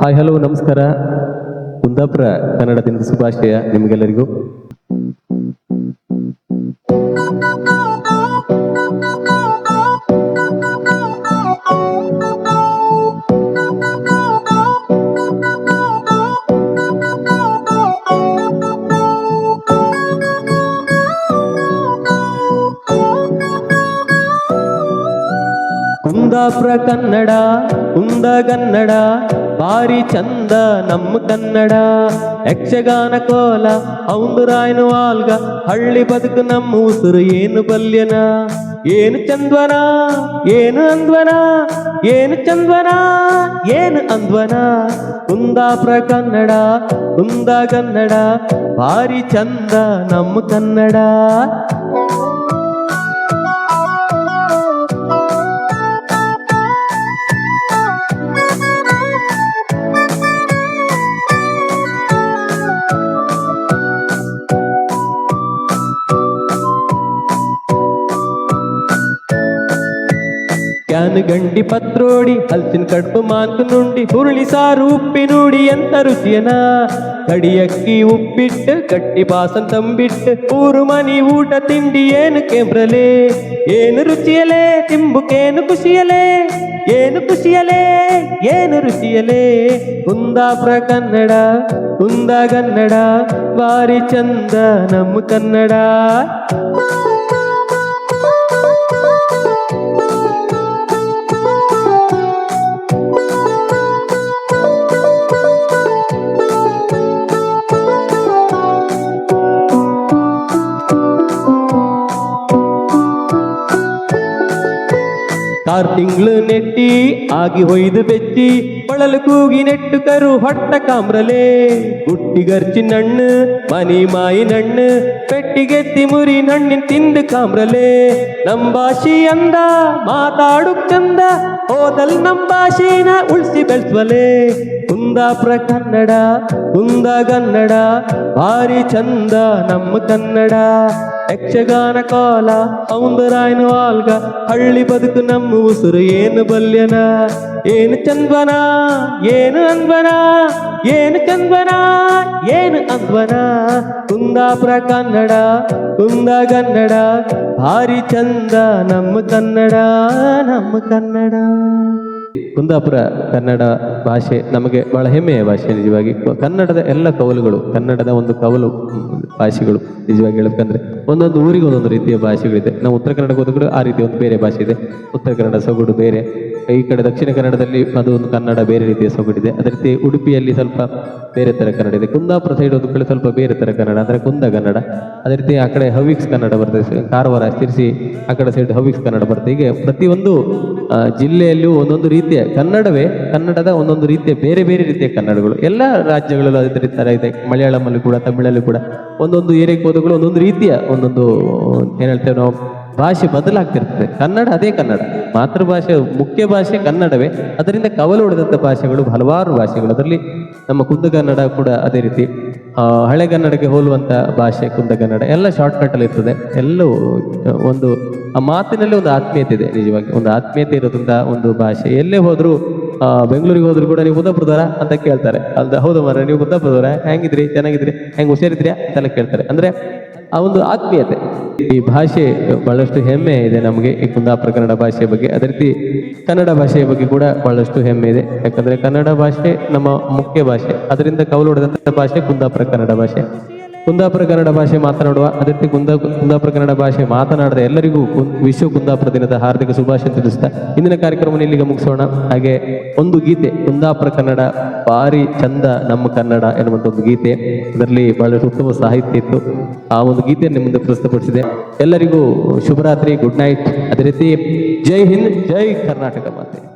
Hi hello ನಮಸ್ಕಾರ. ಕುಂದಾಪುರ ಕನ್ನಡದಿಂದ ಶುಭಾಶಯ ನಿಮಗೆಲ್ಲರಿಗೂ. ಕುಂದಾಪುರ ಕನ್ನಡ ಕುಂದಗನ್ನಡ ಭಾರಿ ಚಂದ ನಮ್ಮ ಕನ್ನಡ ಯಕ್ಷಗಾನ ಕೋಲ ಅವಂದು ರಾಯನು ಆಲ್ಗ ಹಳ್ಳಿ ಬದುಕು ನಮ್ಮ ಉಸುರು ಏನು ಬಲ್ಯನ ಏನು ಚಂದ್ವನ ಏನು ಅಂದ್ವನ ಏನು ಚಂದ್ವನ ಏನು ಅಂದ್ವನ ಕುಂದಾಪುರ ಕನ್ನಡ ಕುಂದಗನ್ನಡ ಭಾರಿ ಚಂದ ನಮ್ಮ ಕನ್ನಡ ಗಂಡಿ ಪತ್ರೋಡಿ, ಹಲ್ಸಿನ ಕಡುಬು ಮಾನ್ಕು ನುಂಡಿ, ಹುರುಳಿ ಸಾರು ಉಪ್ಪಿನುಡಿ ಎಂತ ರುಚಿಯನ? ಕಡಿಯಕ್ಕಿ ಉಪ್ಪಿಟ್ಟು, ಗಟ್ಟಿ ಬಾಸನ್ ತಂಬಿಟ್ಟು, ಊರು ಮನಿ ಊಟ ತಿಂಡಿ ಏನು ಕೆಂಬ್ರಲೆ ಏನು ರುಚಿಯಲೇ? ತಿಂಬುಕೇನು ಖುಷಿಯಲೇ? ಏನು ಖುಷಿಯಲೇ? ಏನು ರುಚಿಯಲೇ? ಕುಂದಾಪುರ ಕನ್ನಡ ಕುಂದಗನ್ನಡ ಬಾರಿ ಚಂದ ನಮ್ಮ ಕನ್ನಡ. ಕಾರ್ ತಿಂಗಳು ನೆಟ್ಟಿ ಆಗಿ ಹೊಯ್ದು ಬೆಚ್ಚಿ ಕೊಳಲು ಕೂಗಿ ನೆಟ್ಟು ಕರು ಹೊಟ್ಟ ಕಾಮ್ರಲೆ ಗುಟ್ಟಿಗರ್ಚಿ ನಣ್ಣು ಮನಿ ಮಾಯಿ ನಣ್ಣು ಪೆಟ್ಟಿಗೆತ್ತಿ ಮುರಿ ನಣ್ಣಿನ ತಿಂದು ಕಾಮ್ರಲೆ ನಮ್ ಭಾಷಿ ಅಂದ ಮಾತಾಡು ಚಂದ ಹೋದಲ್ ನಮ್ ಭಾಷೆನ ಉಳ್ಸಿ ಬೆಳ್ಸ್ವಲೆ ಕುಂದಾಪುರ ಕನ್ನಡ ಕುಂದಗನ್ನಡ ಭಾರಿ ಚಂದ ನಮ್ಮ ಕನ್ನಡ ಯಕ್ಷಗಾನ ಕಾಲ ಸೌಂದರಾಯನ ವಾಲ್ಗ, ಹಳ್ಳಿ ಬದುಕು ನಮ್ಮ ಉಸುರು ಏನು ಬಲ್ಯನ? ಏನು ಚಂದ್ವನ? ಏನು ಅಂದ್ವನ? ಏನು ಚಂದ್ವನ? ಏನು ಅಂದ್ವನ? ಕುಂದಾಪುರ ಕನ್ನಡ ಕುಂದಗನ್ನಡ ಭಾರಿ ಚಂದ ನಮ್ಮ ಕನ್ನಡ ನಮ್ಮ ಕನ್ನಡ. ಕುಂದಾಪುರ ಕನ್ನಡ ಭಾಷೆ ನಮಗೆ ಬಹಳ ಹೆಮ್ಮೆಯ ಭಾಷೆ ನಿಜವಾಗಿ. ಕನ್ನಡದ ಎಲ್ಲ ಕವಲುಗಳು ಕನ್ನಡದ ಒಂದು ಕವಲು ಭಾಷೆಗಳು ನಿಜವಾಗಿ ಹೇಳಬೇಕಂದ್ರೆ ಒಂದೊಂದು ಊರಿಗೆ ಒಂದೊಂದು ರೀತಿಯ ಭಾಷೆಗಳಿದೆ. ನಾವು ಉತ್ತರ ಕನ್ನಡಕ್ಕೆ ಹೋದ ಕೂಡ ಆ ರೀತಿ ಒಂದು ಬೇರೆ ಭಾಷೆ ಇದೆ. ಉತ್ತರ ಕನ್ನಡ ಸೊಗಡು ಬೇರೆ ಈ ಕಡೆ ದಕ್ಷಿಣ ಕನ್ನಡದಲ್ಲಿ ಅದು ಒಂದು ಕನ್ನಡ ಬೇರೆ ರೀತಿಯ ಸೊಗಡಿದೆ ಅದೇ ರೀತಿ ಉಡುಪಿಯಲ್ಲಿ ಸ್ವಲ್ಪ ಬೇರೆ ತರ ಕನ್ನಡ ಇದೆ. ಕುಂದಾಪುರ ಸೈಡ್ ಒಂದು ಕಡೆ ಸ್ವಲ್ಪ ಬೇರೆ ತರ ಕನ್ನಡ, ಅಂದ್ರೆ ಕುಂದ ಕನ್ನಡ. ಅದೇ ರೀತಿ ಆ ಕಡೆ ಹವಿಕ್ಸ್ ಕನ್ನಡ ಬರ್ತದೆ. ಕಾರವಾರ ಶಿರ್ಸಿ ಆ ಕಡೆ ಸೈಡ್ ಹವಿಕ್ಸ್ ಕನ್ನಡ ಬರ್ತದೆ. ಹೀಗೆ ಪ್ರತಿಯೊಂದು ಜಿಲ್ಲೆಯಲ್ಲೂ ಒಂದೊಂದು ರೀತಿಯ ಕನ್ನಡವೇ ಕನ್ನಡದ ಒಂದೊಂದು ರೀತಿಯ ಬೇರೆ ಬೇರೆ ರೀತಿಯ ಕನ್ನಡಗಳು. ಎಲ್ಲ ರಾಜ್ಯಗಳಲ್ಲೂ ಅದೇ ತರ ಇದೆ. ಮಲಯಾಳಮಲ್ಲೂ ಕೂಡ, ತಮಿಳಲ್ಲೂ ಕೂಡ ಒಂದೊಂದು ಏರಿಯಾಕ್ಕೆ ಹೋದಗಳು ಒಂದೊಂದು ರೀತಿಯ ಒಂದೊಂದು, ಏನು ಹೇಳ್ತೇವೆ ನಾವು ಭಾಷೆ ಬದಲಾಗ್ತಿರ್ತದೆ ಕನ್ನಡ ಅದೇ ಕನ್ನಡ. ಮಾತೃಭಾಷೆ, ಮುಖ್ಯ ಭಾಷೆ ಕನ್ನಡವೇ. ಅದರಿಂದ ಕವಲು ಹೊಡೆದಂಥ ಭಾಷೆಗಳು ಹಲವಾರು ಭಾಷೆಗಳು. ಅದರಲ್ಲಿ ನಮ್ಮ ಕುಂದಗನ್ನಡ ಕೂಡ ಅದೇ ರೀತಿ. ಹಳೆಗನ್ನಡಕ್ಕೆ ಹೋಲುವಂಥ ಭಾಷೆ ಕುಂದಗನ್ನಡ ಎಲ್ಲ ಶಾರ್ಟ್ಕಟ್ಟಲ್ಲಿ ಇರ್ತದೆ. ಎಲ್ಲವೂ ಒಂದು, ಆ ಮಾತಿನಲ್ಲಿ ಒಂದು ಆತ್ಮೀಯತೆ ಇದೆ, ನಿಜವಾಗಿ. ಒಂದು ಆತ್ಮೀಯತೆ ಇರೋದ್ರಿಂದ ಒಂದು ಭಾಷೆ. ಎಲ್ಲೇ ಹೋದರೂ ಬೆಂಗಳೂರಿಗೆ ಹೋದ್ರು ಕೂಡ ನೀವು ಕುಂದಾಪುರದವರ ಅಂತ ಕೇಳ್ತಾರೆ. ಅಲ್ದ, ಹೌದು ಮರ ನೀವು ಕುಂದಾಪುರದವರ ಹೆಂಗಿದ್ರಿ? ಚೆನ್ನಾಗಿದ್ರಿ? ಹೆಂಗೆ ಹುಷಾರಿದ್ರಿ? ಅಂತೆಲ್ಲ ಕೇಳ್ತಾರೆ. ಅಂದ್ರೆ ಆ ಒಂದು ಆತ್ಮೀಯತೆ. ಈ ಭಾಷೆ ಬಹಳಷ್ಟು ಹೆಮ್ಮೆ ಇದೆ ನಮಗೆ, ಈ ಕುಂದಾಪುರ ಕನ್ನಡ ಭಾಷೆಯ ಬಗ್ಗೆ. ಅದೇ ರೀತಿ ಕನ್ನಡ ಭಾಷೆಯ ಬಗ್ಗೆ ಕೂಡ ಬಹಳಷ್ಟು ಹೆಮ್ಮೆ ಇದೆ. ಯಾಕಂದ್ರೆ ಕನ್ನಡ ಭಾಷೆ ನಮ್ಮ ಮುಖ್ಯ ಭಾಷೆ. ಅದರಿಂದ ಕವಲು ಹೊಡೆದಂಥ ಭಾಷೆ ಕುಂದಾಪುರ ಕನ್ನಡ ಭಾಷೆ. ಕುಂದಾಪುರ ಕನ್ನಡ ಭಾಷೆ ಮಾತನಾಡುವ ಅದೇ ರೀತಿ ಕುಂದ ಕುಂದಾಪುರ ಕನ್ನಡ ಭಾಷೆ ಮಾತನಾಡದ ಎಲ್ಲರಿಗೂ ವಿಶ್ವ ಕುಂದಾಪುರ ದಿನದ ಹಾರ್ದಿಕ ಶುಭಾಶಯ ತಿಳಿಸ್ತಾ ಇಂದಿನ ಕಾರ್ಯಕ್ರಮವನ್ನು ಇಲ್ಲಿಗೆ ಮುಗಿಸೋಣ. ಹಾಗೆ ಒಂದು ಗೀತೆ, ಕುಂದಾಪುರ ಕನ್ನಡ, ಭಾರಿ ಚಂದ ನಮ್ಮ ಕನ್ನಡ ಎನ್ನುವಂಥ ಒಂದು ಗೀತೆ. ಅದರಲ್ಲಿ ಬಹಳಷ್ಟು ಉತ್ತಮ ಸಾಹಿತ್ಯ ಇತ್ತು. ಆ ಒಂದು ಗೀತೆಯನ್ನು ಮುಂದೆ ಪ್ರಸ್ತುತಪಡಿಸಿದೆ. ಎಲ್ಲರಿಗೂ ಶುಭರಾತ್ರಿ, ಗುಡ್ ನೈಟ್. ಅದೇ ರೀತಿ ಜೈ ಹಿಂದ್, ಜೈ ಕರ್ನಾಟಕ ಮಾತೆ.